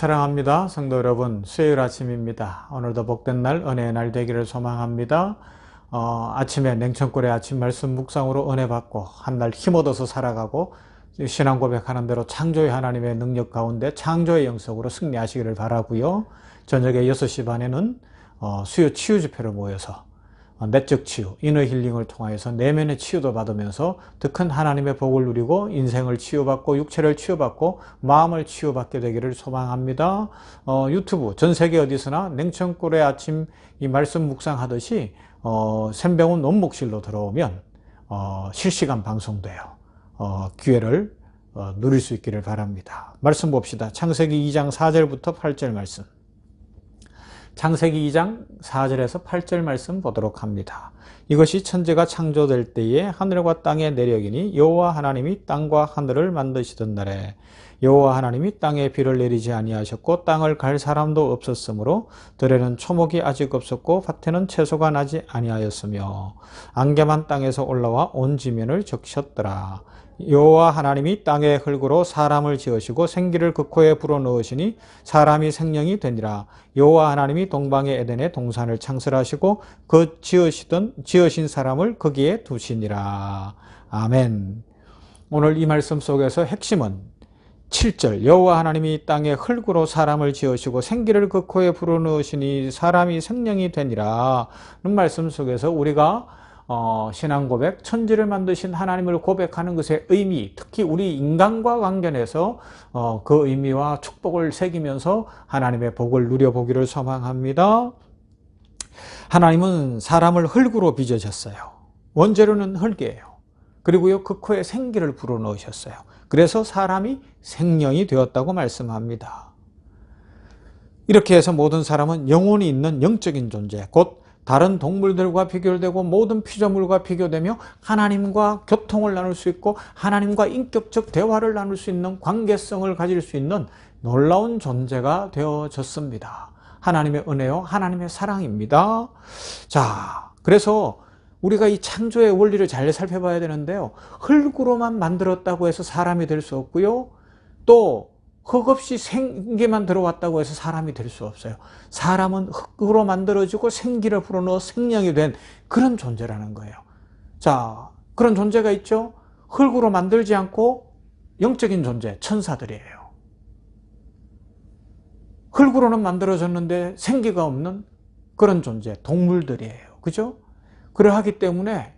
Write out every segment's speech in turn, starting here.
사랑합니다. 성도 여러분, 수요일 아침입니다. 오늘도 복된 날, 은혜의 날 되기를 소망합니다. 어, 아침에 냉천골의 아침 말씀 묵상으로 은혜 받고 한 날 힘 얻어서 살아가고 신앙 고백하는 대로 창조의 하나님의 능력 가운데 창조의 영속으로 승리하시기를 바라고요. 저녁에 6시 반에는 어, 수요 치유 집회로 모여서 어, 내적 치유, 이너 힐링을 통하여서 내면의 치유도 받으면서 더 큰 하나님의 복을 누리고 인생을 치유받고 육체를 치유받고 마음을 치유받게 되기를 소망합니다. 어, 유튜브 전 세계 어디서나 냉천골의 아침 이 말씀 묵상하듯이 어, 샘병훈 논목실로 들어오면 어, 실시간 방송돼요. 어, 기회를 어, 누릴 수 있기를 바랍니다. 말씀 봅시다. 창세기 2장 4절부터 8절 말씀. 창세기 2장 4절에서 8절 말씀 보도록 합니다. 이것이 천지가 창조될 때에 하늘과 땅의 내력이니 여호와 하나님이 땅과 하늘을 만드시던 날에 여호와 하나님이 땅에 비를 내리지 아니하셨고 땅을 갈 사람도 없었으므로 들에는 초목이 아직 없었고 밭에는 채소가 나지 아니하였으며 안개만 땅에서 올라와 온 지면을 적셨더라. 여호와 하나님이 땅의 흙으로 사람을 지으시고 생기를 그 코에 불어넣으시니 사람이 생명이 되니라. 여호와 하나님이 동방의 에덴에 동산을 창설하시고 그 지으시던 지 으신 사람을 거기에 두시니라. 아멘. 오늘 이 말씀 속에서 핵심은 7절 여호와 하나님이 땅의 흙으로 사람을 지으시고 생기를 그 코에 불어넣으시니 사람이 생명이 되니라. 는 말씀 속에서 우리가 어, 신앙 고백, 천지를 만드신 하나님을 고백하는 것의 의미, 특히 우리 인간과 관련해서 어, 그 의미와 축복을 새기면서 하나님의 복을 누려보기를 소망합니다. 하나님은 사람을 흙으로 빚으셨어요. 원재료는 흙이에요. 그리고요, 그 코에 생기를 불어넣으셨어요. 그래서 사람이 생명이 되었다고 말씀합니다. 이렇게 해서 모든 사람은 영혼이 있는 영적인 존재, 곧 다른 동물들과 비교되고 모든 피조물과 비교되며 하나님과 교통을 나눌 수 있고 하나님과 인격적 대화를 나눌 수 있는 관계성을 가질 수 있는 놀라운 존재가 되어졌습니다. 하나님의 은혜요, 하나님의 사랑입니다. 자, 그래서 우리가 이 창조의 원리를 잘 살펴봐야 되는데요. 흙으로만 만들었다고 해서 사람이 될 수 없고요. 또 흙 없이 생기만 들어왔다고 해서 사람이 될 수 없어요. 사람은 흙으로 만들어지고 생기를 불어넣어 생명이 된 그런 존재라는 거예요. 자, 그런 존재가 있죠. 흙으로 만들지 않고 영적인 존재, 천사들이에요. 흙으로는 만들어졌는데 생기가 없는 그런 존재, 동물들이에요. 그죠? 그러하기 때문에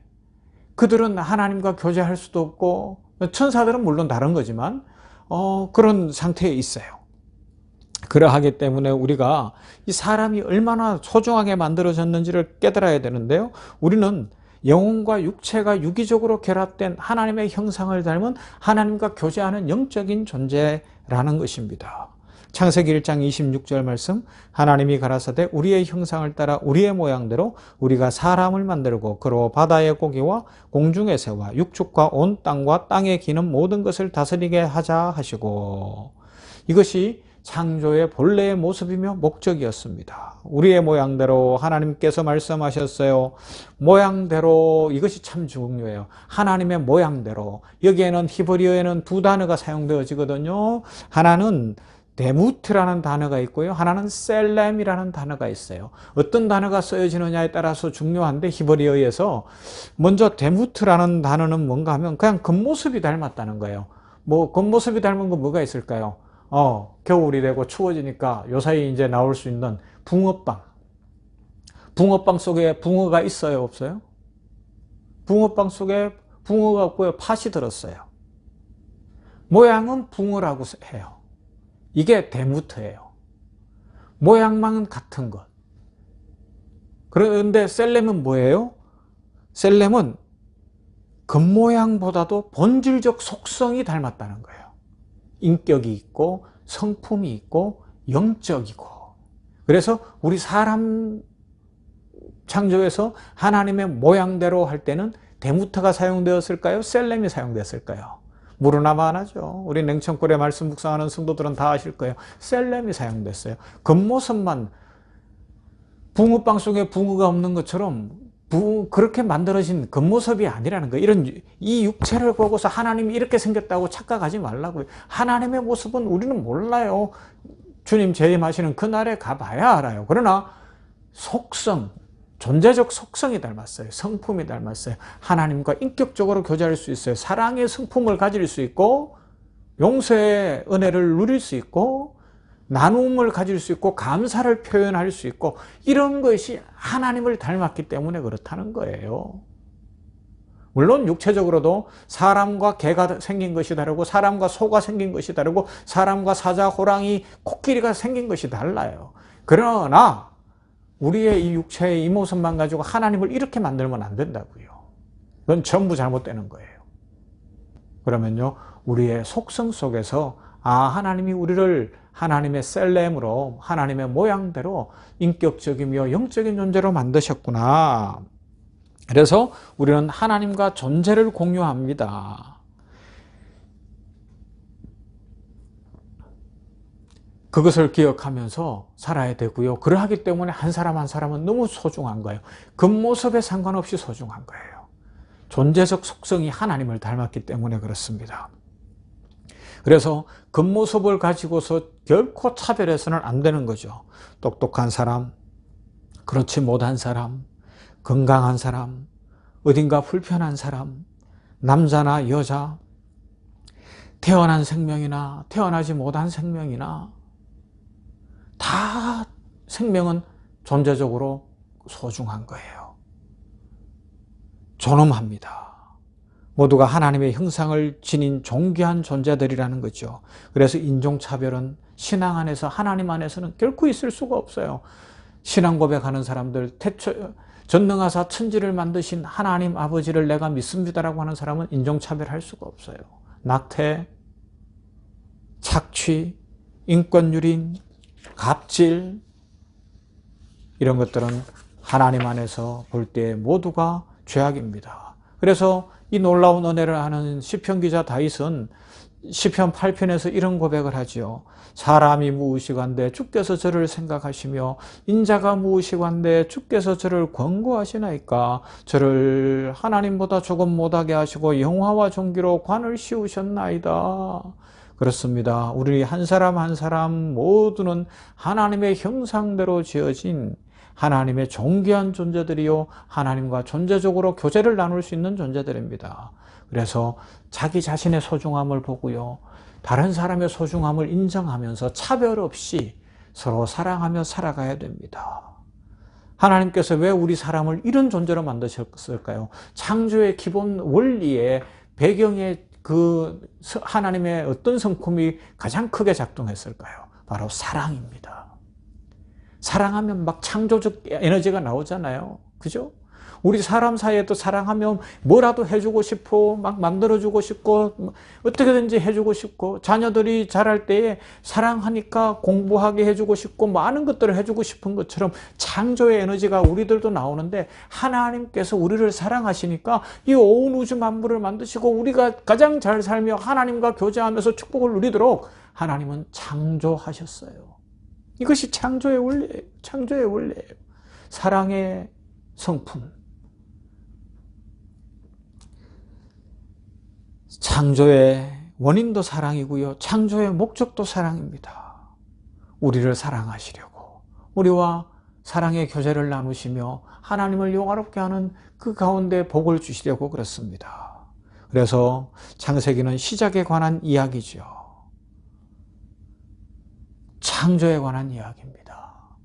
그들은 하나님과 교제할 수도 없고 천사들은 물론 다른 거지만 어, 그런 상태에 있어요. 그러하기 때문에 우리가 이 사람이 얼마나 소중하게 만들어졌는지를 깨달아야 되는데요. 우리는 영혼과 육체가 유기적으로 결합된 하나님의 형상을 닮은 하나님과 교제하는 영적인 존재라는 것입니다. 창세기 1장 26절 말씀 하나님이 가라사대 우리의 형상을 따라 우리의 모양대로 우리가 사람을 만들고 그로 바다의 고기와 공중의 새와 육축과 온 땅과 땅에 기는 모든 것을 다스리게 하자 하시고 이것이 창조의 본래의 모습이며 목적이었습니다. 우리의 모양대로 하나님께서 말씀하셨어요. 모양대로 이것이 참 중요해요. 하나님의 모양대로 여기에는 히브리어에는 두 단어가 사용되어지거든요. 하나는 데무트라는 단어가 있고요. 하나는 셀렘이라는 단어가 있어요. 어떤 단어가 쓰여지느냐에 따라서 중요한데 히브리어에서 먼저 데무트라는 단어는 뭔가 하면 그냥 겉모습이 닮았다는 거예요. 뭐 겉모습이 닮은 건 뭐가 있을까요? 어, 겨울이 되고 추워지니까 요사이 이제 나올 수 있는 붕어빵. 붕어빵 속에 붕어가 있어요, 없어요? 붕어빵 속에 붕어가 없고요. 팥이 들었어요. 모양은 붕어라고 해요. 이게 데무트예요. 모양만 같은 것. 그런데 셀렘은 뭐예요? 셀렘은 겉모양보다도 본질적 속성이 닮았다는 거예요. 인격이 있고 성품이 있고 영적이고 그래서 우리 사람 창조에서 하나님의 모양대로 할 때는 데무트가 사용되었을까요? 셀렘이 사용됐을까요? 무르나마 안 하죠. 우리 냉천골에 말씀 묵상하는 성도들은 다 아실 거예요. 셀렘이 사용됐어요. 겉모습만 붕어빵 속에 붕어가 없는 것처럼 부, 그렇게 만들어진 겉모습이 아니라는 거예요. 이런 이 육체를 보고서 하나님이 이렇게 생겼다고 착각하지 말라고요. 하나님의 모습은 우리는 몰라요. 주님 재림하시는 그날에 가봐야 알아요. 그러나 속성, 존재적 속성이 닮았어요. 성품이 닮았어요. 하나님과 인격적으로 교제할 수 있어요. 사랑의 성품을 가질 수 있고 용서의 은혜를 누릴 수 있고 나눔을 가질 수 있고 감사를 표현할 수 있고 이런 것이 하나님을 닮았기 때문에 그렇다는 거예요. 물론 육체적으로도 사람과 개가 생긴 것이 다르고 사람과 소가 생긴 것이 다르고 사람과 사자, 호랑이, 코끼리가 생긴 것이 달라요. 그러나 우리의 이 육체의 이 모습만 가지고 하나님을 이렇게 만들면 안 된다고요. 그건 전부 잘못되는 거예요. 그러면요, 우리의 속성 속에서 아, 하나님이 우리를 하나님의 셀렘으로 하나님의 모양대로 인격적이며 영적인 존재로 만드셨구나. 그래서 우리는 하나님과 존재를 공유합니다. 그것을 기억하면서 살아야 되고요. 그러하기 때문에 한 사람 한 사람은 너무 소중한 거예요. 겉모습에 상관없이 소중한 거예요. 존재적 속성이 하나님을 닮았기 때문에 그렇습니다. 그래서 겉모습을 가지고서 결코 차별해서는 안 되는 거죠. 똑똑한 사람, 그렇지 못한 사람, 건강한 사람, 어딘가 불편한 사람, 남자나 여자, 태어난 생명이나 태어나지 못한 생명이나 다 생명은 존재적으로 소중한 거예요. 존엄합니다. 모두가 하나님의 형상을 지닌 존귀한 존재들이라는 거죠. 그래서 인종차별은 신앙 안에서 하나님 안에서는 결코 있을 수가 없어요. 신앙 고백하는 사람들, 태초, 전능하사 천지를 만드신 하나님 아버지를 내가 믿습니다라고 하는 사람은 인종차별할 수가 없어요. 낙태, 착취, 인권유린, 갑질 이런 것들은 하나님 안에서 볼 때 모두가 죄악입니다. 그래서 이 놀라운 은혜를 하는 시편 기자 다윗은 시편 8편에서 이런 고백을 하지요. 사람이 무의식한데 주께서 저를 생각하시며 인자가 무의식한데 주께서 저를 권고하시나이까 저를 하나님보다 조금 못하게 하시고 영화와 종기로 관을 씌우셨나이다. 그렇습니다. 우리 한 사람 한 사람 모두는 하나님의 형상대로 지어진 하나님의 존귀한 존재들이요. 하나님과 존재적으로 교제를 나눌 수 있는 존재들입니다. 그래서 자기 자신의 소중함을 보고요. 다른 사람의 소중함을 인정하면서 차별 없이 서로 사랑하며 살아가야 됩니다. 하나님께서 왜 우리 사람을 이런 존재로 만드셨을까요? 창조의 기본 원리의 배경에 그 하나님의 어떤 성품이 가장 크게 작동했을까요? 바로 사랑입니다. 사랑하면 막 창조적 에너지가 나오잖아요. 그죠? 우리 사람 사이에도 사랑하면 뭐라도 해주고 싶고 막 만들어주고 싶고 어떻게든지 해주고 싶고 자녀들이 자랄 때에 사랑하니까 공부하게 해주고 싶고 많은 것들을 해주고 싶은 것처럼 창조의 에너지가 우리들도 나오는데 하나님께서 우리를 사랑하시니까 이 온 우주 만물을 만드시고 우리가 가장 잘 살며 하나님과 교제하면서 축복을 누리도록 하나님은 창조하셨어요. 이것이 창조의 원리예요. 창조의 원리예요. 사랑의 성품. 창조의 원인도 사랑이고요. 창조의 목적도 사랑입니다. 우리를 사랑하시려고 우리와 사랑의 교제를 나누시며 하나님을 영화롭게 하는 그 가운데 복을 주시려고 그렇습니다. 그래서 창세기는 시작에 관한 이야기죠. 창조에 관한 이야기입니다.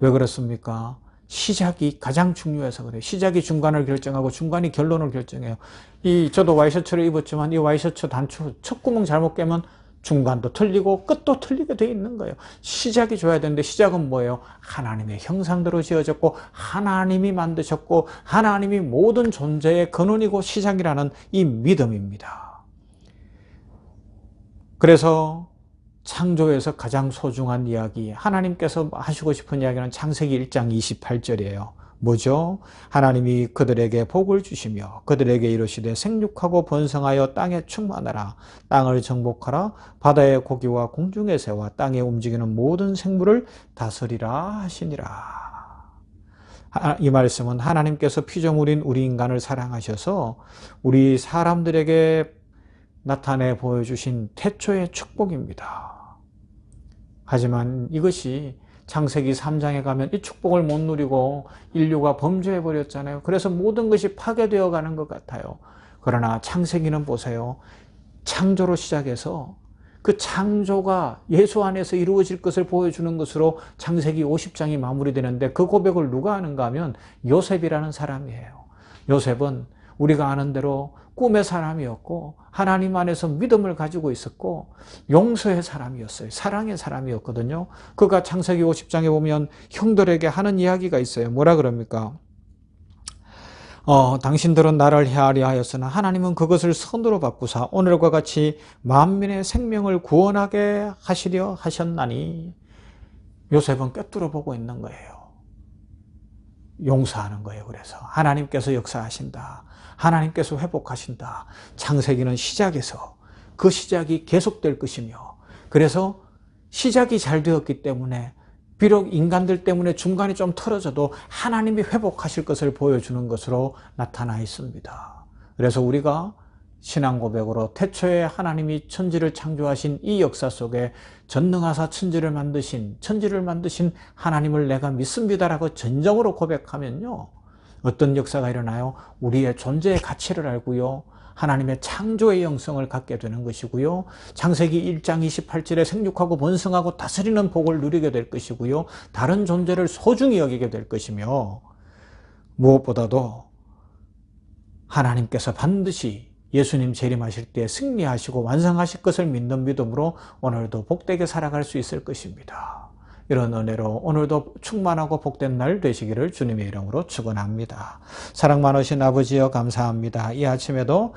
왜 그렇습니까? 시작이 가장 중요해서 그래요. 시작이 중간을 결정하고 중간이 결론을 결정해요. 이 저도 와이셔츠를 입었지만 이 와이셔츠 단추 첫 구멍 잘못 깨면 중간도 틀리고 끝도 틀리게 돼 있는 거예요. 시작이 줘야 되는데 시작은 뭐예요? 하나님의 형상대로 지어졌고 하나님이 만드셨고 하나님이 모든 존재의 근원이고 시작이라는 이 믿음입니다. 그래서 창조에서 가장 소중한 이야기, 하나님께서 하시고 싶은 이야기는 창세기 1장 28절이에요. 뭐죠? 하나님이 그들에게 복을 주시며 그들에게 이르시되 생육하고 번성하여 땅에 충만하라 땅을 정복하라 바다의 고기와 공중의 새와 땅에 움직이는 모든 생물을 다스리라 하시니라. 이 말씀은 하나님께서 피조물인 우리 인간을 사랑하셔서 우리 사람들에게 나타내 보여주신 태초의 축복입니다. 하지만 이것이 창세기 3장에 가면 이 축복을 못 누리고 인류가 범죄해 버렸잖아요. 그래서 모든 것이 파괴되어 가는 것 같아요. 그러나 창세기는 보세요. 창조로 시작해서 그 창조가 예수 안에서 이루어질 것을 보여주는 것으로 창세기 50장이 마무리되는데 그 고백을 누가 하는가 하면 요셉이라는 사람이에요. 요셉은 우리가 아는 대로 꿈의 사람이었고 하나님 안에서 믿음을 가지고 있었고 용서의 사람이었어요. 사랑의 사람이었거든요. 그가 창세기 50장에 보면 형들에게 하는 이야기가 있어요. 뭐라 그럽니까? 어, 당신들은 나를 헤아려 하였으나 하나님은 그것을 선으로 바꾸사 오늘과 같이 만민의 생명을 구원하게 하시려 하셨나니 요셉은 꿰뚫어 보고 있는 거예요. 용서하는 거예요. 그래서 하나님께서 역사하신다. 하나님께서 회복하신다. 창세기는 시작에서 그 시작이 계속될 것이며 그래서 시작이 잘 되었기 때문에 비록 인간들 때문에 중간에 좀 틀어져도 하나님이 회복하실 것을 보여주는 것으로 나타나 있습니다. 그래서 우리가 신앙 고백으로 태초에 하나님이 천지를 창조하신 이 역사 속에 전능하사 천지를 만드신 천지를 만드신 하나님을 내가 믿습니다라고 전정으로 고백하면요. 어떤 역사가 일어나요? 우리의 존재의 가치를 알고요. 하나님의 창조의 영성을 갖게 되는 것이고요. 창세기 1장 28절에 생육하고 번성하고 다스리는 복을 누리게 될 것이고요. 다른 존재를 소중히 여기게 될 것이며 무엇보다도 하나님께서 반드시 예수님 재림하실 때 승리하시고 완성하실 것을 믿는 믿음으로 오늘도 복되게 살아갈 수 있을 것입니다. 이런 은혜로 오늘도 충만하고 복된 날 되시기를 주님의 이름으로 축원합니다. 사랑 많으신 아버지여 감사합니다. 이 아침에도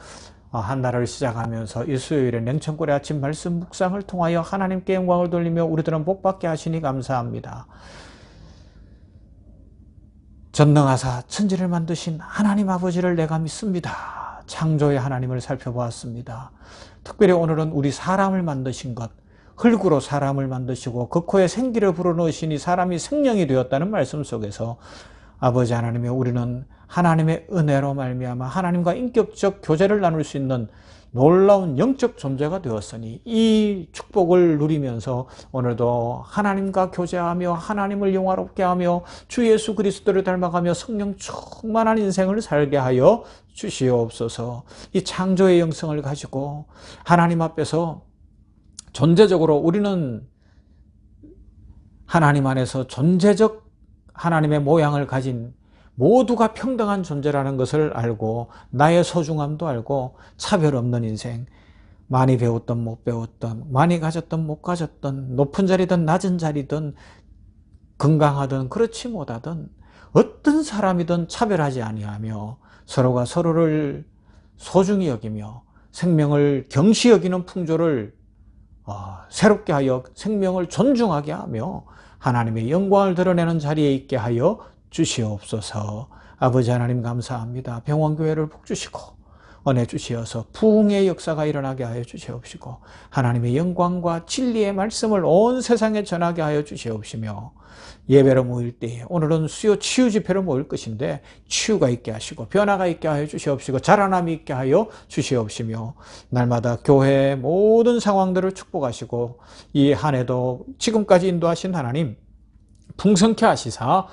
한 달을 시작하면서 이 수요일에 냉천골의 아침 말씀 묵상을 통하여 하나님께 영광을 돌리며 우리들은 복받게 하시니 감사합니다. 전능하사 천지를 만드신 하나님 아버지를 내가 믿습니다. 창조의 하나님을 살펴보았습니다. 특별히 오늘은 우리 사람을 만드신 것, 흙으로 사람을 만드시고 그 코에 생기를 불어넣으시니 사람이 생명이 되었다는 말씀 속에서 아버지 하나님의 우리는 하나님의 은혜로 말미암아 하나님과 인격적 교제를 나눌 수 있는 놀라운 영적 존재가 되었으니 이 축복을 누리면서 오늘도 하나님과 교제하며 하나님을 영화롭게 하며 주 예수 그리스도를 닮아가며 성령 충만한 인생을 살게 하여 주시옵소서. 이 창조의 영성을 가지고 하나님 앞에서 존재적으로 우리는 하나님 안에서 존재적 하나님의 모양을 가진 모두가 평등한 존재라는 것을 알고 나의 소중함도 알고 차별 없는 인생 많이 배웠던 못 배웠던 많이 가졌던 못 가졌던 높은 자리든 낮은 자리든 건강하든 그렇지 못하든 어떤 사람이든 차별하지 아니하며 서로가 서로를 소중히 여기며 생명을 경시 여기는 풍조를 어, 새롭게 하여 생명을 존중하게 하며 하나님의 영광을 드러내는 자리에 있게 하여 주시옵소서. 아버지 하나님 감사합니다. 병원교회를 복주시고 은혜 주시어서 부흥의 역사가 일어나게 하여 주시옵시고 하나님의 영광과 진리의 말씀을 온 세상에 전하게 하여 주시옵시며 예배로 모일 때 오늘은 수요 치유 집회로 모일 것인데 치유가 있게 하시고 변화가 있게 하여 주시옵시고 자라남이 있게 하여 주시옵시며 날마다 교회의 모든 상황들을 축복하시고 이 한 해도 지금까지 인도하신 하나님 풍성케 하시사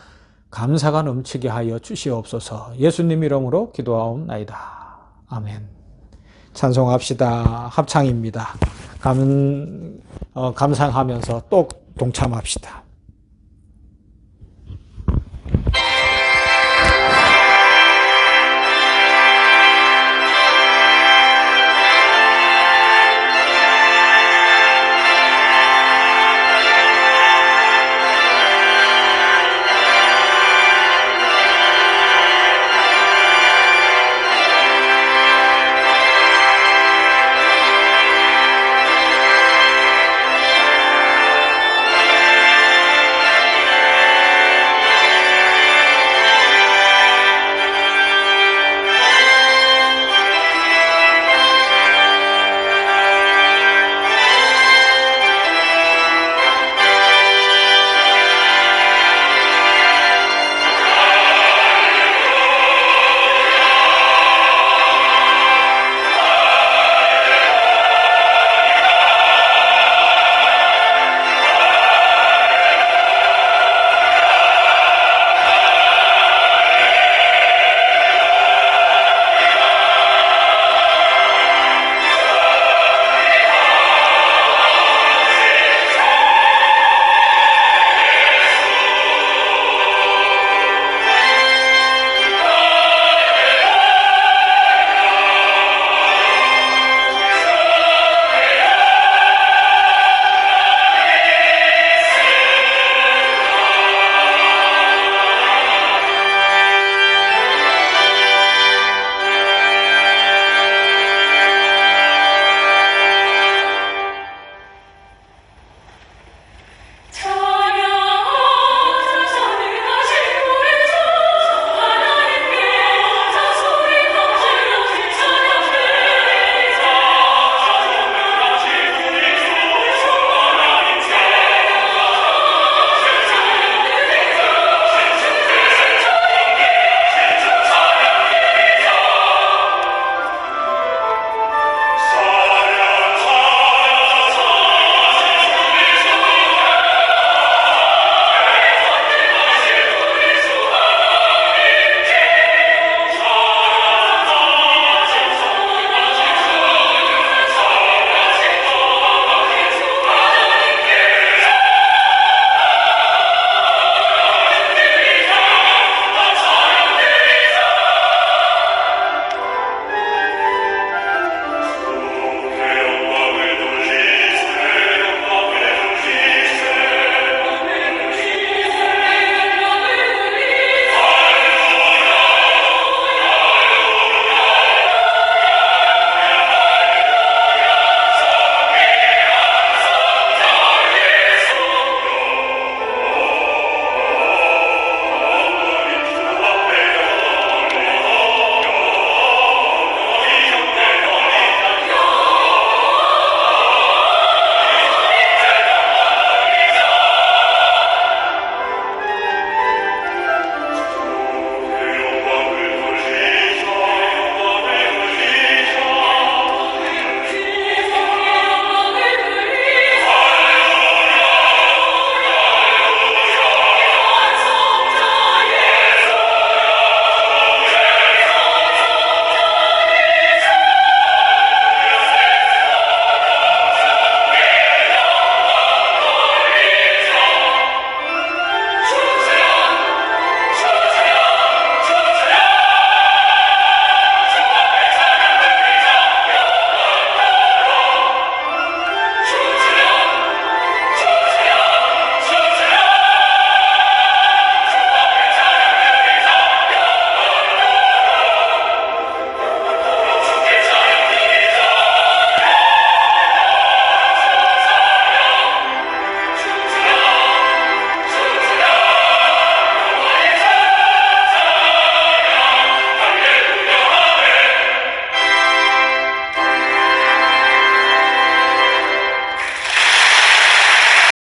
감사가 넘치게 하여 주시옵소서 예수님 이름으로 기도하옵나이다. 아멘. 찬송합시다. 합창입니다. 감, 어, 감상하면서 또 동참합시다.